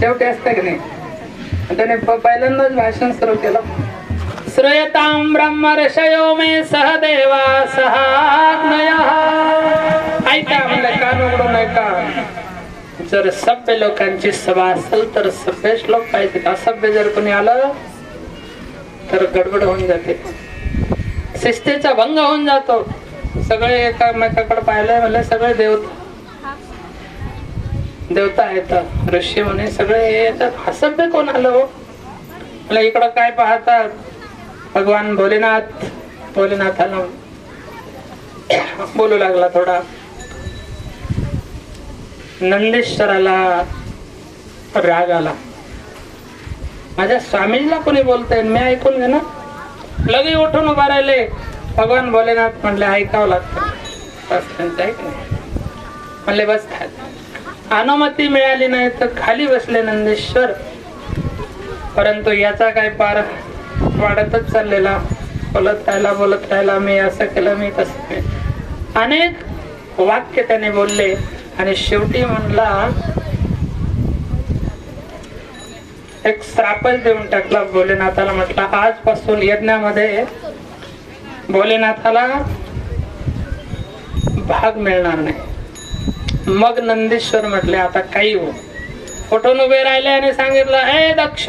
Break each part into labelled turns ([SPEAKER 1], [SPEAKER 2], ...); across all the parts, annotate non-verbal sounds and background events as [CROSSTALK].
[SPEAKER 1] शेवटी असतं की नाही? त्याने पहिल्यांदाच भाषण सुरू केलं. श्रूयतां ब्रह्म ऋषयो मे सह देवा सहाग्नय ऐका म्हणलं कान उघडून ऐका. जर सभ्य लोकांची सभा असेल तर सभ्य श्लोक पाहिजेत. असभ्य जर कोणी आलं तर गडबड होऊन जाते. शिस्तीचा भंग होऊन जातो. सगळे एकामेकाकडे पाहिलंय म्हणले सगळे देवता. देवता येतात ऋषी म्हणे सगळे येतात. असभ्य कोण आलं हो? मला इकडं काय पाहतात? भगवान भोलेनाथ भोलेनाथाला बोलू लागला थोडा. नंदेश्वराला राग आला. माझ्या स्वामीला कोणी बोलतय? मी ऐकून घे ना. लगे उठून उभा राहिले. भगवान भोलेनाथ म्हणले ऐकावं लागतं. ऐक नाही म्हणले बस खाली अनुमती मिळाली नाही तर खाली बसले नंदेश्वर. परंतु याचा काय पार वाढतच चाललेला. बोलत राहिला बोलत राहिला मी असं केलं मी तसं अनेक वाक्य त्याने बोलले आणि शेवटी म्हणला एक श्रापच देऊन टाकला भोलेनाथाला. म्हटला आजपासून यज्ञामध्ये भोलेनाथाला भाग मिळणार नाही. मग नंदीश्वर म्हटले आता काही हो. उठून उभे राहिले आणि सांगितलं हे दक्ष.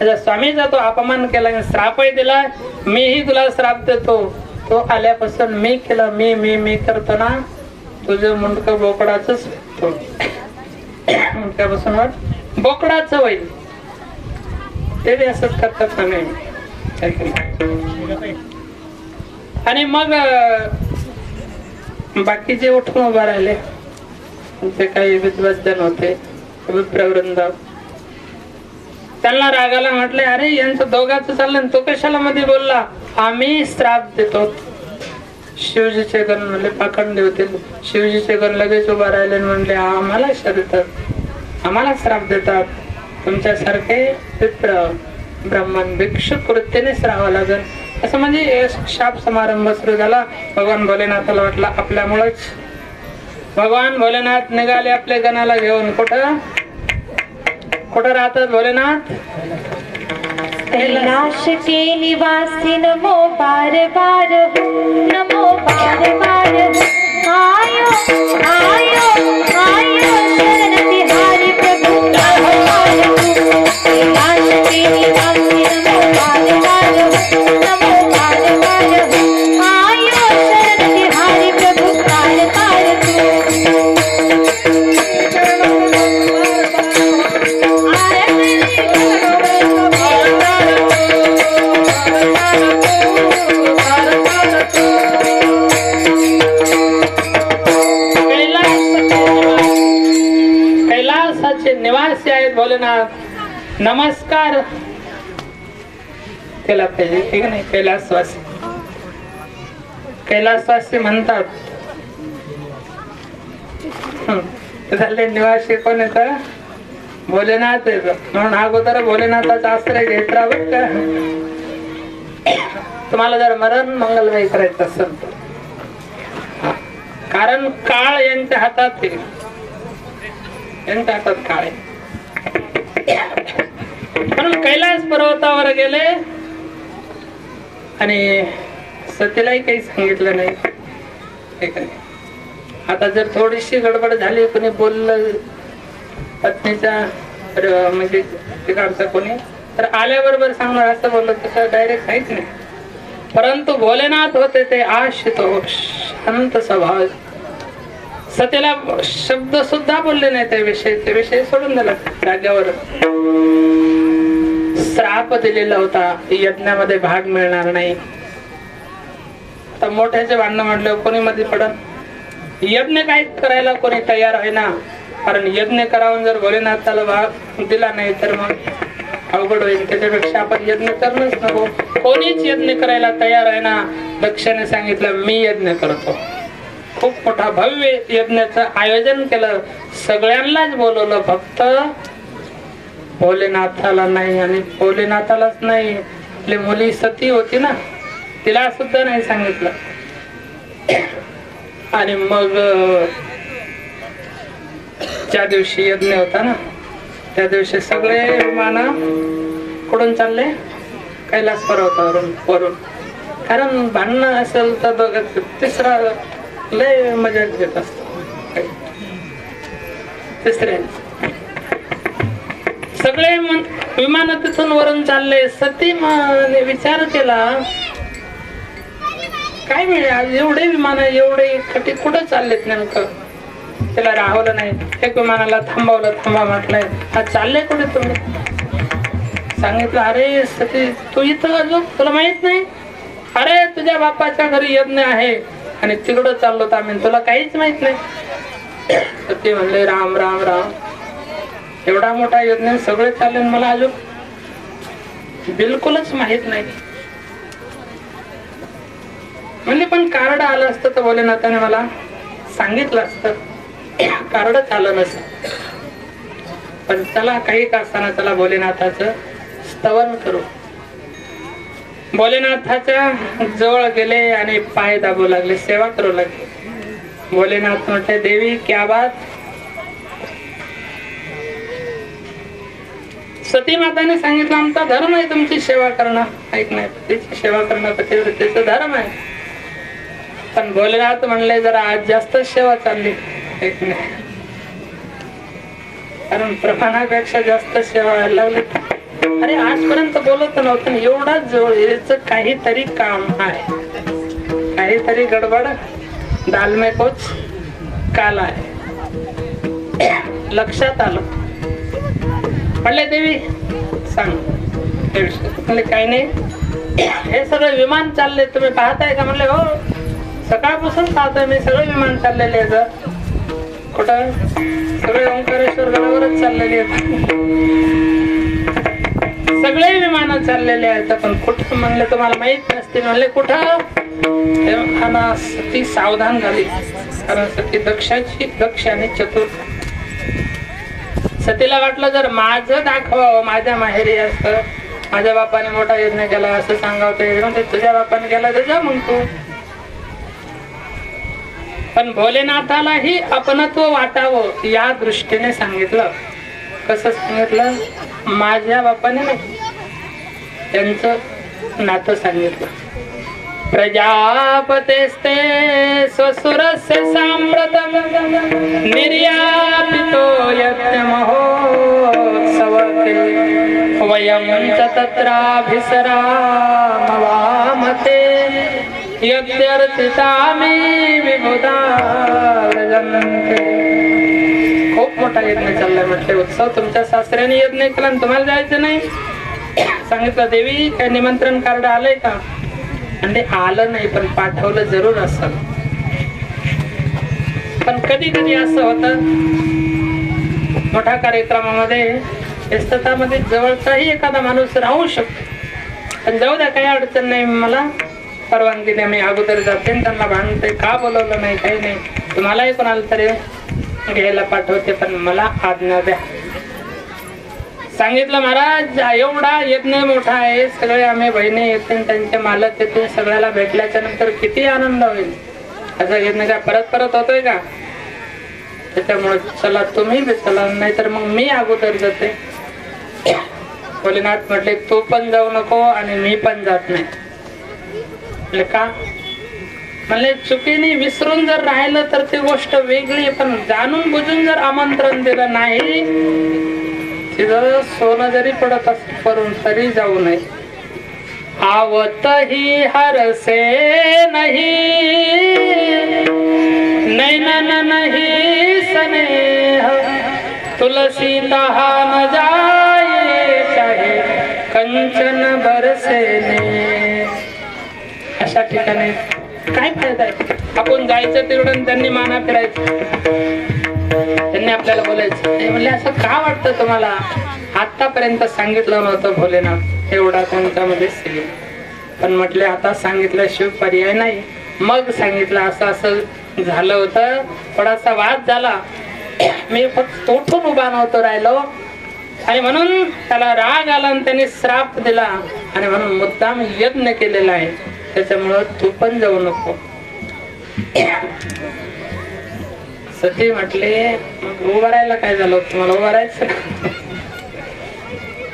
[SPEAKER 1] स्वामीचा तो अपमान केला आणि श्रापही दिला मीही तुला श्राप देतो. तो आल्यापासून मी केलं मी मी मी करतो ना. तुझं मुंडक बोकडाच मुंडक्यापासून वाट बोकडाच होईल. ते असंच करतात. आणि मग बाकीचे उठून उभा राहिले जे काही विद्वजन होते विप्रवृंद. त्यांना रागाला म्हटले अरे यांचं दोघांचं चाललं तो कशाला मध्ये बोलला? आम्ही श्राप देतो. शिवजीचे गण म्हणले पाखंडे होते. शिवजीचे गण लगेच उभा राहिले म्हणले आम्हाला शरतात देतात आम्हाला श्राप देतात. तुमच्यासारखे विप्र ब्राह्मण भिक्षुक वृत्तीने श्रावा लागेल. असं म्हणजे शाप समारंभ सुरू झाला. भगवान भोलेनाथाला वाटला आपल्यामुळेच. भगवान भोलेनाथ निघाले आपल्या गणाला घेऊन. कुठं? कुठं राहतात भोलेनाथ?
[SPEAKER 2] कैलाश के निवासी नमो बार बार हो. नमो बार बार हो. आयो आयो आयो शरण तिहारी प्रभु. कैलाश के निवासी नमो
[SPEAKER 1] नमस्कार. केला पाहिजे ठीक नाही कैलासवासी. कैलासवासी म्हणतात. झाले निवासी कोण येत भोलेनाथ येत म्हणून अगोदर भोलेनाथाचा आश्रय घेत राहत का तुम्हाला जर मरण मंगलमय करायचं असेल कारण काळ यांच्या हातात आहे. यांच्या हातात काळ आहे. [LAUGHS] म्हणून कैलास पर्वतावर गेले आणि सतीलाही काही सांगितलं नाही. आता जर थोडीशी गडबड झाली कोणी बोललं पत्नीचा म्हणजे तिकडचा कोणी तर आल्याबरोबर सांगणार असं बोललं तसं डायरेक्ट काहीच नाही. परंतु भोलेनाथ होते ते आशितोष शांत स्वभाव सत्याला शब्द सुद्धा बोलले नाही त्या विषय ते विषय सोडून दिला जाग्यावर श्राप दिलेला होता यज्ञामध्ये भाग मिळणार नाही. आता मोठ्याचे भांडणं म्हटलं कोणी मध्ये पडत यज्ञ काय करायला कोणी तयार आहे ना? कारण यज्ञ करावून जर भोलेनाथाला भाग दिला नाही तर मग अवघड होईल. त्याच्यापेक्षा आपण यज्ञ करणंच नको. कोणीच यज्ञ करायला तयार आहे ना? दक्षाने सांगितलं मी यज्ञ करतो. खूप मोठा भव्य यज्ञाचं आयोजन केलं. सगळ्यांनाच बोलवलं. फक्त भोलेनाथाला नाही आणि भोलेनाथालाच नाही. आपली मुली सती होती ना तिला सुद्धा नाही सांगितलं. आणि मग ज्या दिवशी यज्ञ होता ना त्या दिवशी सगळे विमान कुठून चालले? कैलास पर्वतावरून वरून. कारण भांडणं असेल तर दोघं तिसरा लय मजा घेत असत. तिसरे. सगळे विमान तिथून वरून चालले. सती माने विचार केला काय मिळेल? एवढे विमान एवढे कटी कुठं चाललेत नेमकं? त्याला राहवलं नाही. एक विमानाला थांबवलं थांबा म्हटलंय हा चालले कुठे तुम्ही? सांगितलं अरे सती तू इथं अजून? तुला माहीत नाही? अरे तुझ्या बापाच्या घरी यज्ञ आहे. आणि तिकडं चाललो तर आम्ही. तुला काहीच माहीत नाही. ते म्हणले राम राम राम. एवढा मोठा यज्ञ सगळे चालले मला अजून बिलकुलच माहीत नाही. म्हणजे पण कार्ड आलं असतं तर भोलेनाथाने मला सांगितलं असतं. कार्डच आलं नसतं. पण चला काही का असताना चला भोलेनाथाचं स्तवन करू. भोलेनाथाच्या जवळ गेले आणि पाय दाबू लागले सेवा करू लागले. भोलेनाथ म्हटले देवी क्या बात? सती माताने सांगितलं आमचा धर्म आहे तुमची सेवा करणं ऐक नाही पतीची सेवा करणं पतिव्रतेचा धर्म आहे. पण भोलेनाथ म्हणले जरा आज जास्त सेवा चालली. ऐक नाही कारण प्रमाणापेक्षा जास्त सेवा व्हायला लागली. अरे आजपर्यंत बोलत नव्हतं. एवढा जवळ याच काहीतरी काम आहे. काहीतरी गडबड. दाल में कुछ काला आहे लक्षात आलं. म्हणले देवी सांग. म्हणले काही नाही. हे सगळं विमान चालले तुम्ही पाहताय का? म्हणले हो. सकाळपासून पाहतोय मी. सगळे विमान चाललेले आहेत कुठं? सगळे ओंकारेश्वर गडावरच चाललेले आहेत. सगळे विमान चाललेले आहेत. पण कुठं म्हणलं तुम्हाला माहीत नसते. म्हणले कुठं? तेव्हा सती सावधान झाली. कारण सती दक्षाची दक्ष आणि चतुर. सतीला वाटलं जर माझं दाखवावं माझ्या माहेरी असतं माझ्या बापाने मोठा यज्ञ केला असं सांगावं ते म्हणते तुझ्या बापाने केला तर जा मग तू. पण भोलेनाथालाही अपनत्व वाटावं या दृष्टीने सांगितलं. कसं सांगितलं? माझ्या बापाने नाही. त्यांचं नातं सांगितलं. प्रजापतेस्ते स्वसुरस्य साम्प्रतम निर्यापितो यज्ञ वयं च तत्राभिसरामवामते। यद्यर्थितामि विबुधा व्रजन्ते मोठा यज्ञ चाललाय म्हटले उत्सव. तुमच्या सासऱ्याने यज्ञ केला तुम्हाला जायचं नाही. सांगितलं देवी काय निमंत्रण कार्ड आलंय का? म्हणजे आलं नाही पण पाठवलं जरूर असल पण कधी कधी असं होत मोठ्या कार्यक्रमामध्ये व्यस्ततामध्ये जवळचाही एखादा माणूस राहू शकतो. पण जाऊ द्या काही अडचण नाही मला परवानगी द्या मी अगोदर जाते त्यांना भांडते का बोलवलं नाही काही नाही. तुम्हालाही कोणाला तरी घ्यायला पाठवते पण मला आज्ञा द्या. सांगितलं महाराज एवढा यज्ञ मोठा आहे सगळे आम्ही बहिणी येतील त्यांचे मालक येते सगळ्याला भेटल्याच्या नंतर किती आनंद होईल. असं यज्ञ काय परत परत होतोय का? त्याच्यामुळे चला तुम्ही बी चला नाहीतर मग मी अगोदर जाते. भोलेनाथ म्हटले तू पण जाऊ नको आणि मी पण जात नाही. का? म्हणजे चुकीने विसरून जर राहिलं तर ती गोष्ट वेगळी पण जाणून बुजून जर आमंत्रण दिलं नाही तिथं सोनं जरी पडत असेल करून तरी जाऊ नये. आवत ही हरसे नाही नैनन नाही सनेह. तुलसी तहान जाये चाहे कंचन बरसेने अशा ठिकाणी काय फायदा आहे आपण जायचं तेवढं त्यांनी माना फिरायचं. त्यांनी आपल्याला बोलायचं. म्हणले असं का वाटतं तुम्हाला? आतापर्यंत सांगितलं नव्हतं भोलेनाथ. एवढा त्यांच्यामध्ये स्त्री पण म्हटले आता सांगितल्याशिवाय पर्याय नाही. मग सांगितलं असं असं झालं होतं. थोडासा वाद झाला. मी फक्त तोठून उभा नव्हतो राहिलो. आणि म्हणून त्याला राग आला आणि त्याने श्राप दिला. आणि म्हणून मुद्दाम यज्ञ केलेला आहे. त्याच्यामुळं तू पण जाऊ नको. सती म्हटले उभारायला काय झालं तुम्हाला उभारायचं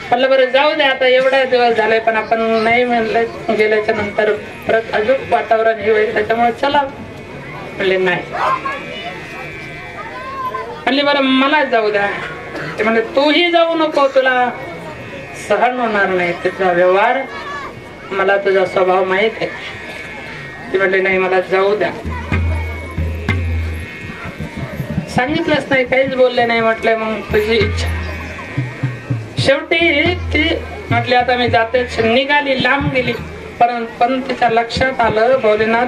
[SPEAKER 1] म्हटलं बरं जाऊ दे आता एवढा दिवस झालाय पण आपण नाही म्हणलं गेल्याच्यानंतर परत अजून वातावरण हे होईल त्याच्यामुळे चला. म्हणले नाही. म्हणले बरं मला जाऊ द्या. ते म्हणजे तूही जाऊ नको तुला सहन होणार नाही त्याचा व्यवहार मला तुझा स्वभाव माहीत आहे. ते म्हटले नाही मला जाऊ द्या. सांगितलंच नाही काहीच बोलले नाही म्हटलं मग तुझी इच्छा. शेवटी ती म्हटली आता मी जाते. निघाली लांब गेली. पण पण तिच्या लक्षात आलं भोलेनाथ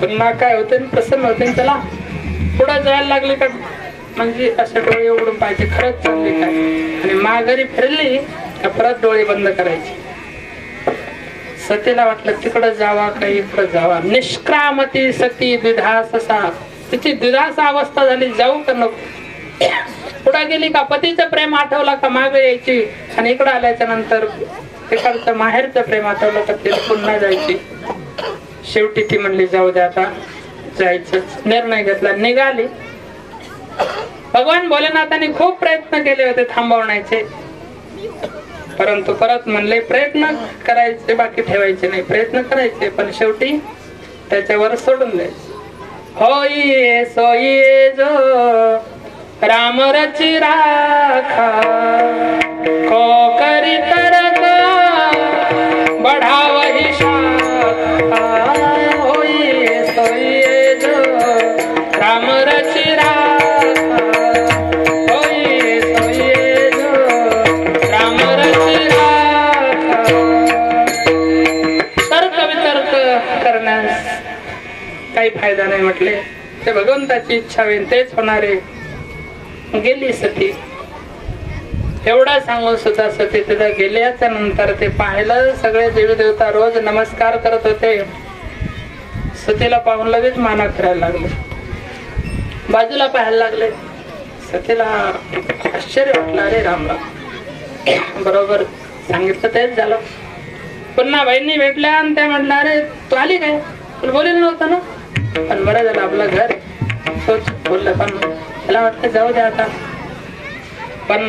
[SPEAKER 1] पुन्हा काय होते प्रसन्न होते त्याला पुढे जायला लागले का? म्हणजे असे डोळे उघडून पाहिजे खरंच चालले काय. आणि माघारी फिरली का परत डोळे बंद करायची. सतीला वाटलं तिकडं जावा का इकडं जावा? निष्क्रामती सती द्विधाससा. तिची द्विधास अवस्था झाली जाऊ का नको? पुढे गेली का? पतीचं प्रेम आठवला का मागे यायची? आणि इकडं आल्याच्यानंतर तिकडचं माहेरचं प्रेम आठवलं का? तिला पुन्हा जायची. शेवटी ती म्हणली जाऊ दे आता जायचंच. निर्णय घेतला निघाली. भगवान भोलेनाथांनी खूप प्रयत्न केले होते थांबवण्याचे. परंतु परत म्हणले प्रयत्न करायचे बाकी ठेवायचे नाही. प्रयत्न करायचे पण शेवटी त्याच्यावर सोडून द्यायचे. होई सोयी जो राम रची राखा. नाही म्हटले. ते भगवंताची इच्छा होईल तेच होणारे गेली सती. एवढा सांगून सुद्धा सती तिथं गेल्याच्यानंतर ते पाहिलं सगळे देवी देवता रोज नमस्कार करत होते. सतीला पाहून लगेच माना फिरायला लागले. बाजूला पाहायला लागले. सतीला आश्चर्य वाटलं अरे रामराम बरोबर सांगितलं तेच झालं. पुन्हा बहिणी भेटल्या आणि त्या म्हटल्या अरे तू आली काय? बोलेल नव्हतं ना. पण बरं झालं आपलं घर. तोच बोललं पण मला वाटतं जाऊ द्या आता. पण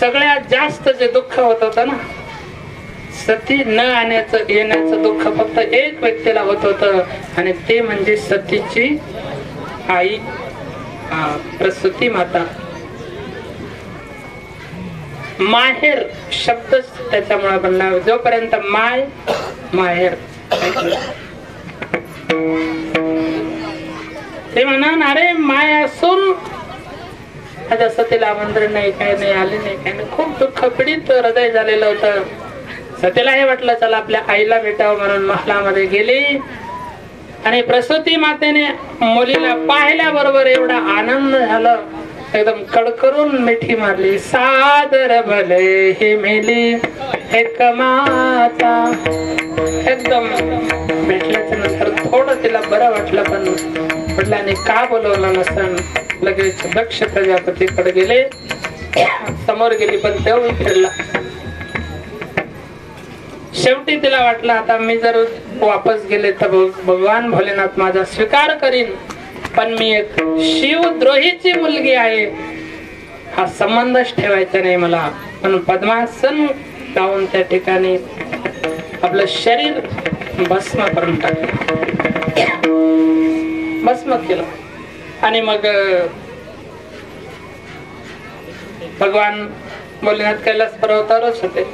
[SPEAKER 1] सगळ्यात जास्त जे दुःख होत होतं ना सती न आणण्याचं येण्याचं दुःख फक्त एक व्यक्तीला होत होतं. आणि ते म्हणजे सतीची आई प्रसूती माता. माहेर शब्दच त्याच्यामुळे बनला. जोपर्यंत माय माहेर. ते म्हणा अरे माय असून आता सतीला आमंत्रण नाही काय नाही आले नाही काय नाही. खूप दुःख पीडित हृदय झालेलं होतं. सतीला हे वाटलं चला आपल्या आईला भेटावं म्हणून महालामध्ये गेली. आणि प्रसूती मातेने मुलीला पाहिल्याबरोबर एवढा आनंद झाला. एकदम कडकडून मिठी मारली. सादर भले हे मेली. एक माता एकदम भेटल्याच्या नंतर थोडं तिला बरं वाटलं पण. वडिलांनी का बोलवलं नसन? लगेच दक्ष प्रजापतीकडे गेले. समोर गेली पण तेवढी फिरला शेवटी तिला वाटलं आता मी जर वापस गेले तर भगवान भोलेनाथ माझा स्वीकार करीन. पण मी एक शिवद्रोहीची मुलगी आहे. हा संबंधच ठेवायचा नाही मला. पण पद्मासन लावून त्या ठिकाणी आपलं शरीर भस्म करून टाकलं भस्म केलं. आणि मग भगवान बोलण्यात कैलास पर्वतावरच होते.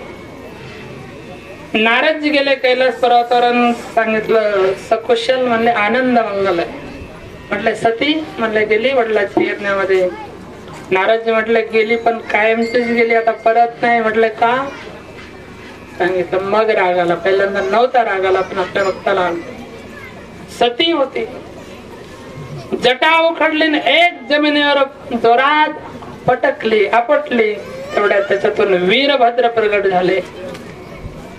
[SPEAKER 1] नारदजी गेले कैलास पर्वतावर सांगितलं सकुशल म्हणले आनंद मंगल आहे. म्हटले सती म्हणले गेली वडिलाची यज्ञामध्ये. नारदजी म्हटले गेली पण कायमचीच गेली आता परत नाही. म्हटले का? सांगितलं मग राग आला. पहिल्यांदा नव्हता राग आला पण आपल्या भक्ताला सती होती. जटा उखडली एक जमिनीवर जोरात पटकली आपटली. तेवढ्या त्याच्यातून वीरभद्र प्रगट झाले.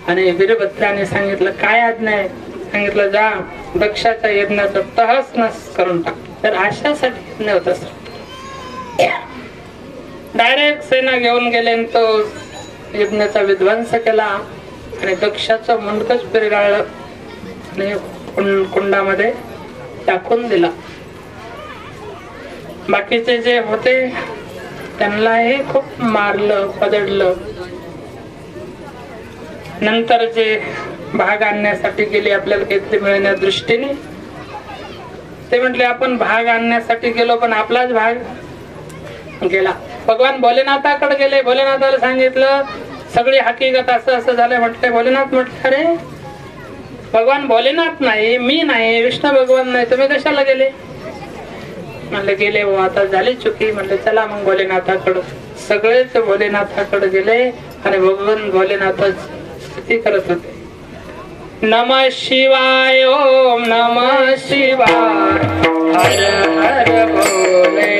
[SPEAKER 1] आणि वीरभद्राने सांगितलं काय आज्ञा आहे? सांगितलं जा दक्षाच्या यज्ञाचं तहस नस करून टाक. तर अशासाठी यज्ञ होत डायरेक्ट सेना घेऊन गेले तो यज्ञाचा विध्वंस केला आणि दक्षाचं मुंडकच पिरगाळलं आणि कुंडामध्ये टाकून दिला.
[SPEAKER 3] बाकीचे जे होते त्यांनाही खूप मारलं पदडलं. नंतर जे भाग आणण्यासाठी गेले आपल्याला काहीतरी मिळण्या दृष्टीने. ते म्हटले आपण भाग आणण्यासाठी गेलो पण आपलाच भाग गेला. भगवान भोलेनाथाकडे गेले. भोलेनाथाला सांगितलं सगळी हकीकत असं असं झालं म्हटलंय भोलेनाथ म्हटलं अरे भगवान भोलेनाथ नाही मी नाही विष्णू भगवान नाही तुम्ही कशाला गेले? म्हणले गेले हो आता झाली चुकी. म्हणले चला मग भोलेनाथाकडं. सगळेच भोलेनाथाकडे गेले आणि भगवान भोलेनाथच स्तुती करत होते. नम शिवाय ओम नम शिवाय हर हर भोले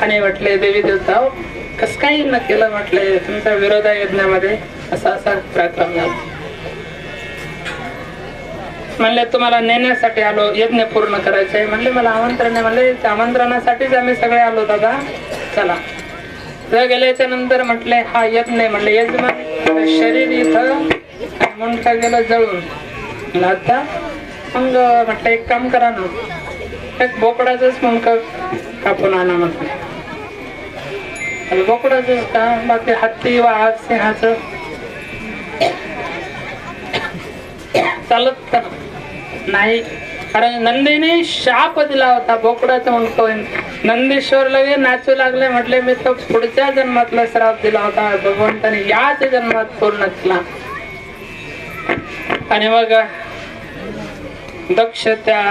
[SPEAKER 3] आणि म्हटले देवी देवता कस काही न केलं? म्हटले तुमच्या विरोधा यज्ञामध्ये असा असा पराक्रम झाला. म्हणले तुम्हाला नेण्यासाठी आलो यज्ञ पूर्ण करायचे. म्हणले मला आमंत्रण आहे. म्हणले आमंत्रणासाठीच आम्ही सगळे आलो दादा. चला. तर गेल्याच्यानंतर म्हटले हा यज्ञ म्हणले यजमान म्हणजे शरीर इथं आणि गेलं जळून. आता मग म्हटलं एक काम करा ना. एक बोकडाच मुंडक कापून आणा म्हटलं आणि बोकडाच का? बाकी हत्ती वाघ सिंहाच. चालत का? नाही. कारण नंदीने शाप दिला होता बोकडाचं मुंडकं नंदीश्वर लगे नाचू लागले म्हटले मी तो पुढच्या जन्मातला श्राप दिला होता. भगवंताने याच जन्मात पूर्ण केला आणि मग दक्ष त्या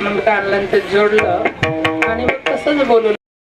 [SPEAKER 3] मग आणलं ते जोडलं. आणि मग तसंच बोलू